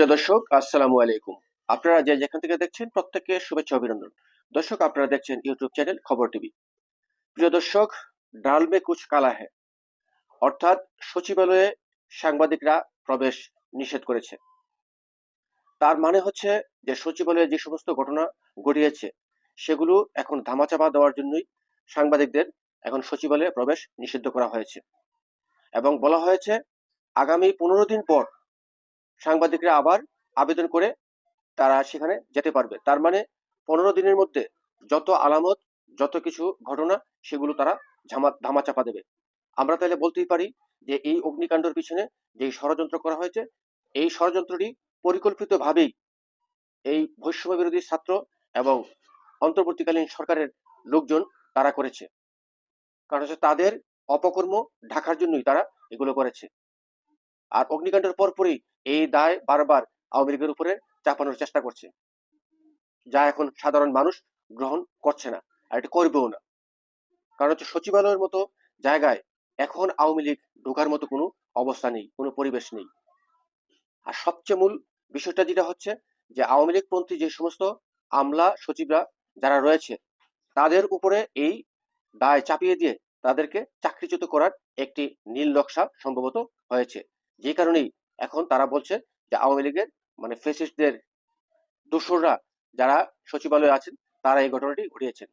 প্রিয় দর্শক, আসসালামু আলাইকুম। আপনারা যে যেখান থেকে দেখছেন, প্রত্যেককে শুভেচ্ছা, অভিনন্দন। দর্শক, আপনারা দেখছেন ইউটিউব চ্যানেল খবর টিভি। প্রিয় দর্শক ডাল মে কুচ কালা হ্যায় অর্থাৎ সচিবালয়ে সাংবাদিকরা প্রবেশ নিষেধ করেছে। তার মানে হচ্ছে যে সচিবালয়ে যে সমস্ত ঘটনা ঘটিয়েছে, সেগুলো এখন ধামাচাপা দেওয়ার জন্যই সাংবাদিকদের এখন সচিবালয়ে প্রবেশ নিষিদ্ধ করা হয়েছে। এবং বলা হয়েছে, আগামী পনেরো দিন পর সাংবাদিকরা আবার আবেদন করে তারা সেখানে যেতে পারবে। তার মানে পনেরো দিনের মধ্যে যত আলামত, যত কিছু ঘটনা, সেগুলো তারা ঝামা, ধামাচাপা দেবে। আমরা তাহলে বলতেই পারি যে এই অগ্নিকাণ্ডের পিছনে যে ষড়যন্ত্র করা হয়েছে, এই ষড়যন্ত্রটি পরিকল্পিতভাবেই এই বৈষম্য বিরোধী ছাত্র এবং অন্তর্বর্তীকালীন সরকারের লোকজন তারা করেছে। কারণ হচ্ছে তাদের অপকর্ম ঢাকার জন্যই তারা এগুলো করেছে। আর অগ্নিকাণ্ডের পরপরই এই দায় বারবার আওয়ামী লীগের উপরে চাপানোর চেষ্টা করছে। যা এখন সাধারণ মানুষ গ্রহণ করছে না আর এটা করবেও না। কারণ হচ্ছে সচিবালয়ের মতো জায়গায় এখন আওয়ামী লীগ ঢোকার মতো কোনো অবস্থা নেই, কোনো পরিবেশ নেই। আর সবচেয়ে মূল বিষয়টা যেটা হচ্ছে যে আওয়ামী লীগ পন্থী যে সমস্ত আমলা সচিবরা যারা রয়েছে, তাদের উপরে এই দায় চাপিয়ে দিয়ে তাদেরকে চাকরিচ্যুত করার একটি নীল নকশা সম্ভবত হয়েছে। যে কারণেই এখন তারা বলছে যে আওয়ামী লীগের মানে ফেসিস্টদের দোসররা যারা সচিবালয়ে আছেন, তারা এই ঘটনাটি ঘটিয়েছেন।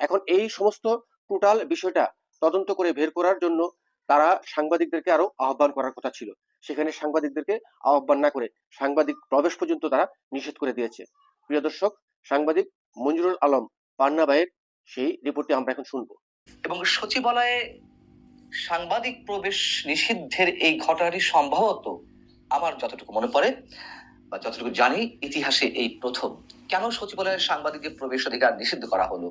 এখন এই সমস্ত টোটাল বিষয়টা তদন্ত করে বের করার জন্য তারা সাংবাদিকদেরকে আরও আহ্বান করার কথা ছিল। সেখানে সাংবাদিকদেরকে আহ্বান না করে সাংবাদিক প্রবেশ পর্যন্ত তারা নিষেধ করে দিয়েছে। প্রিয় দর্শক, সাংবাদিক মঞ্জুরুল আলম পান্না ভাইয়ের সেই রিপোর্টটি আমরা এখন শুনব। এবং সচিবালয়ে সাংবাদিক প্রবেশ নিষিদ্ধের এই ঘটনাটি সম্ভবত আমার যতটুকু মনে পড়ে বা যতটুকু জানি, ইতিহাসে এই প্রথম। কেন সচিবালয়ের সাংবাদিকদের প্রবেশাধিকার নিষিদ্ধ করা হলো?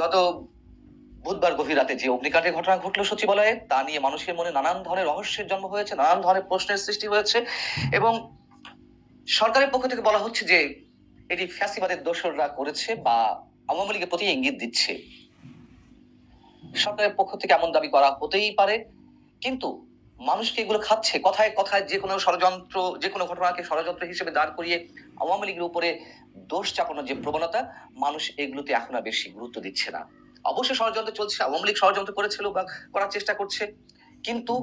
গত বুধবার গভীর রাতে যে অগ্নিকাণ্ডের ঘটনা ঘটলো সচিবালয়ে, তা নিয়ে মানুষের মনে নানান ধরনের রহস্যের জন্ম হয়েছে, নানান ধরনের প্রশ্নের সৃষ্টি হয়েছে এবং সরকারের পক্ষ থেকে বলা হচ্ছে যে এটি ফ্যাসিবাদের দোসররা করেছে বা আওয়ামী লীগের প্রতি ইঙ্গিত দিচ্ছে। সরকারের পক্ষ থেকে এমন দাবি করা হতেই পারে। কিন্তু মানুষকে এগুলো খাচ্ছে কথায় কথায় যে কোনো ষড়যন্ত্র, যে কোনো ঘটনাকে ষড়যন্ত্র হিসেবে দাঁড় করিয়ে আওয়ামী লীগের উপরে দোষ চাপানোর যে প্রবণতা, মানুষ এগুলোতে এখন আর বেশি গুরুত্ব দিচ্ছে না। অবশ্যই ষড়যন্ত্র চলছে, আওয়ামী লীগ ষড়যন্ত্র করেছিল বা করার চেষ্টা করছে, কিন্তু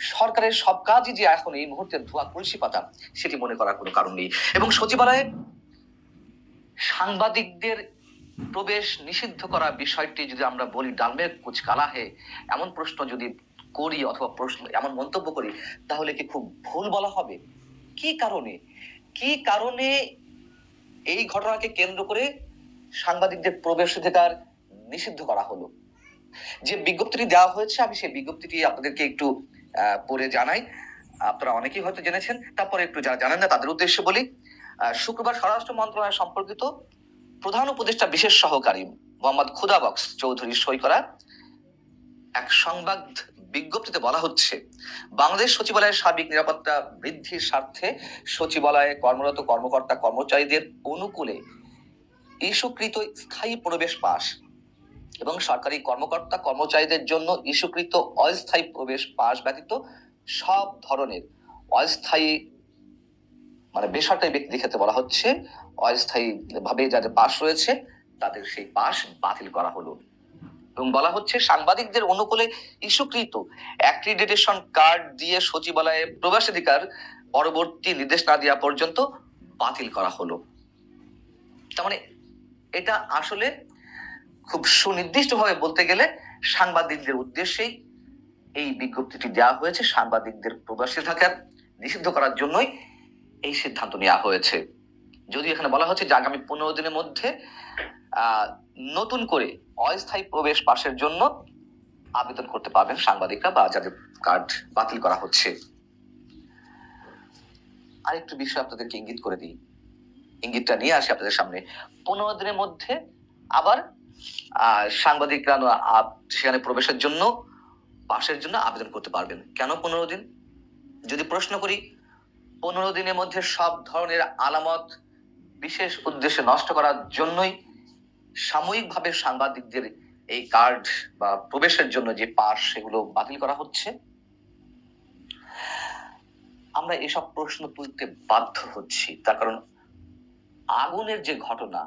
সরকারের সব কাজই যে এখন এই মুহূর্তে ধোয়া তুলসী পাতা, সেটি মনে করার কোনো কারণ নেই। এবং সচিবালয়ে সাংবাদিকদের প্রবেশ নিষিদ্ধ করা বিষয়টি যদি আমরা বলি ডালমে কুচ কালা হে এমন প্রশ্ন যদি করি অথবা প্রশ্ন, এমন মন্তব্য করি, তাহলে কি খুব ভুল বলা হবে? কি কারণে? কি কারণে এই ঘটনাকে কেন্দ্র করে সাংবাদিকদের প্রবেশাধিকার নিষিদ্ধ করা হলো? যে বিজ্ঞপ্তিটি দেওয়া হয়েছে, আমি সেই বিজ্ঞপ্তিটি আপনাদেরকে একটু পড়ে জানাই। আপনারা অনেকেই হয়তো জেনেছেন, তারপরে একটু যারা জানেন না, তাদের উদ্দেশ্যে বলি শুক্রবার স্বরাষ্ট্র মন্ত্রণালয় সম্পর্কিত প্রধান উপদেষ্টা বিশেষ সহকারী মোহাম্মদ খুদাবক্স চৌধুরী সই করা এক সংবাদ বিজ্ঞপ্তিতে বলা হচ্ছে, বাংলাদেশ সচিবালয়ের সার্বিক নিরাপত্তা বৃদ্ধির স্বার্থে সচিবালয়ে কর্মরত কর্মকর্তা কর্মচারীদের অনুকূলে ইস্যুকৃত স্থায়ী প্রবেশ পাস এবং সরকারি কর্মকর্তা কর্মচারীদের জন্য ইস্যুকৃত অস্থায়ী প্রবেশ পাস ব্যতীত সব ধরনের অস্থায়ী মানে বেসরকারি ব্যক্তিদের ক্ষেত্রে বলা হচ্ছে অস্থায়ী ভাবে যাদের পাস রয়েছে, তাদের সেই পাস বাতিল করা হলো। এবং বলা হচ্ছে সাংবাদিকদের অনুকূলে ইস্যুকৃত অ্যাক্রিডিটেশন কার্ড দিয়ে সচিবালয়ে প্রবেশাধিকার পরবর্তী নির্দেশ না দেওয়া পর্যন্ত বাতিল করা হলো। তার মানে এটা আসলে খুব সুনির্দিষ্টভাবে বলতে গেলে সাংবাদিকদের উদ্দেশ্যেই এই বিজ্ঞপ্তিটি দেওয়া হয়েছে। সাংবাদিকদের প্রবাসী থাকার, নিষিদ্ধ করার জন্যই এই সিদ্ধান্ত নেওয়া হয়েছে। যদি এখানে বলা হচ্ছে যে আগামী পনেরো দিনের মধ্যে নতুন করে অস্থায়ী প্রবেশ পাশের জন্য আবেদন করতে পারবেন সাংবাদিকরা বা যাদের কার্ড বাতিল করা হচ্ছে। আরেকটু বিষয় আপনাদেরকে ইঙ্গিত করে দিই। ইঙ্গিতটা নিয়ে আসি আপনাদের সামনে। পনেরো দিনের মধ্যে আবার সাংবাদিকরা সেখানে প্রবেশের জন্য, পাশের জন্য আবেদন করতে পারবেন। কেন পনেরো দিন? যদি প্রশ্ন করি পনেরো দিনের মধ্যে সব ধরনের আলামত বিশেষ উদ্দেশ্যে নষ্ট করার জন্যই সাময়িকভাবে সাংবাদিকদের এই কার্ড বা প্রবেশের জন্য যে পাস সেগুলো বাতিল করা হচ্ছে। আমরা এসব প্রশ্ন তুলতে বাধ্য হচ্ছি, তার কারণ আগুনের যে ঘটনা,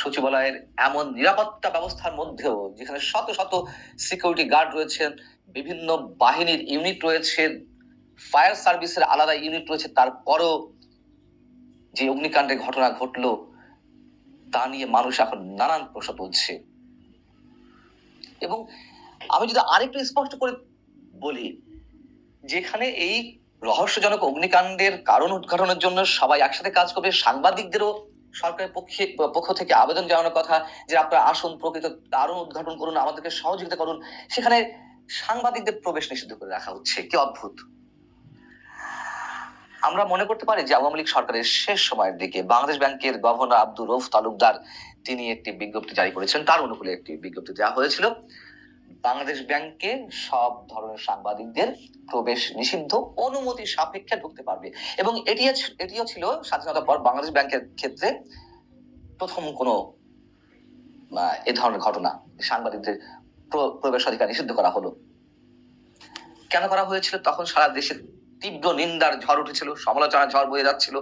সচিবালয়ের এমন নিরাপত্তা ব্যবস্থার মধ্যেও যেখানে শত শত সিকিউরিটি গার্ড রয়েছেন, বিভিন্ন বাহিনীর ইউনিট রয়েছে ফায়ার সার্ভিসের আলাদা ইউনিট রয়েছে, তারপরও যে অগ্নিকাণ্ডের ঘটনা ঘটলো, তা নিয়ে মানুষ এখন নানান প্রশ্ন তুলছে। এবং আমি যদি আরেকটু স্পষ্ট করে বলি, যেখানে এই রহস্যজনক অগ্নিকাণ্ডের কারণ উদ্ঘাটনের জন্য সবাই একসাথে কাজ করবে, সাংবাদিকদেরও সরকারের পক্ষে, পক্ষ থেকে আবেদন জানানোর কথা যে আপনারা আসুন, প্রকৃত কারণ উদ্ঘাটন করুন, আমাদেরকে সহযোগিতা করুন, সেখানে সাংবাদিকদের প্রবেশ নিষিদ্ধ করে রাখা হচ্ছে। কি অদ্ভুত! আমরা মনে করতে পারি যে আওয়ামী লীগ সরকারের শেষ সময়ের দিকে বাংলাদেশ ব্যাংকের গভর্নর আব্দুর রৌফ তালুকদার, তিনি একটি বিজ্ঞপ্তি জারি করেছেন। তার অনুকূলে একটি বিজ্ঞপ্তি দেওয়া হয়েছিল। বাংলাদেশ ব্যাংকে সব ধরনের সাংবাদিকদের প্রবেশ নিষিদ্ধ, অনুমতি সাপেক্ষে ঢুকতে পারবে। এবং এটি এটিও ছিল স্বাধীনতার পর বাংলাদেশ ব্যাংকের ক্ষেত্রে প্রথম কোনো এ ধরনের ঘটনা। সাংবাদিকদের প্র- প্রবেশাধিকার নিষিদ্ধ করা হলো। কেন করা হয়েছিল? তখন সারা দেশে তীব্র নিন্দার ঝড় উঠেছিল, সমালোচনার ঝড় বয়ে যাচ্ছিল।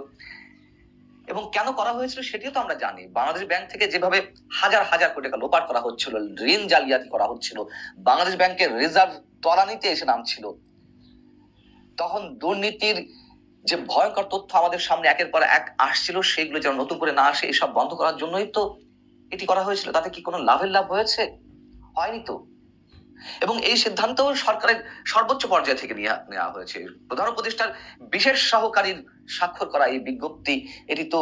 এবং কেন করা হয়েছিল সেটিও তো আমরা জানি। বাংলাদেশ ব্যাংক থেকে যেভাবে হাজার হাজার কোটি টাকা লোপাট করা হচ্ছিল, ঋণ জালিয়াতি করা হচ্ছিল, বাংলাদেশ ব্যাংকের রিজার্ভ তলানিতে এসে নামছিল। তখন দুর্নীতির যে ভয়ঙ্কর তথ্য আমাদের সামনে একের পর এক আসছিল, সেগুলো যেন নতুন করে না আসে, এসব বন্ধ করার জন্যই তো এটি করা হয়েছিল। তাতে কি কোনো লাভের লাভ হয়েছে? হয়নি তো। এবং এই সিদ্ধান্ত সরকারের সর্বোচ্চ পর্যায় থেকে নেওয়া হয়েছে। প্রধান উপদেষ্টার বিশেষ সহকারীর স্বাক্ষর করা এই বিজ্ঞপ্তি, এটি তো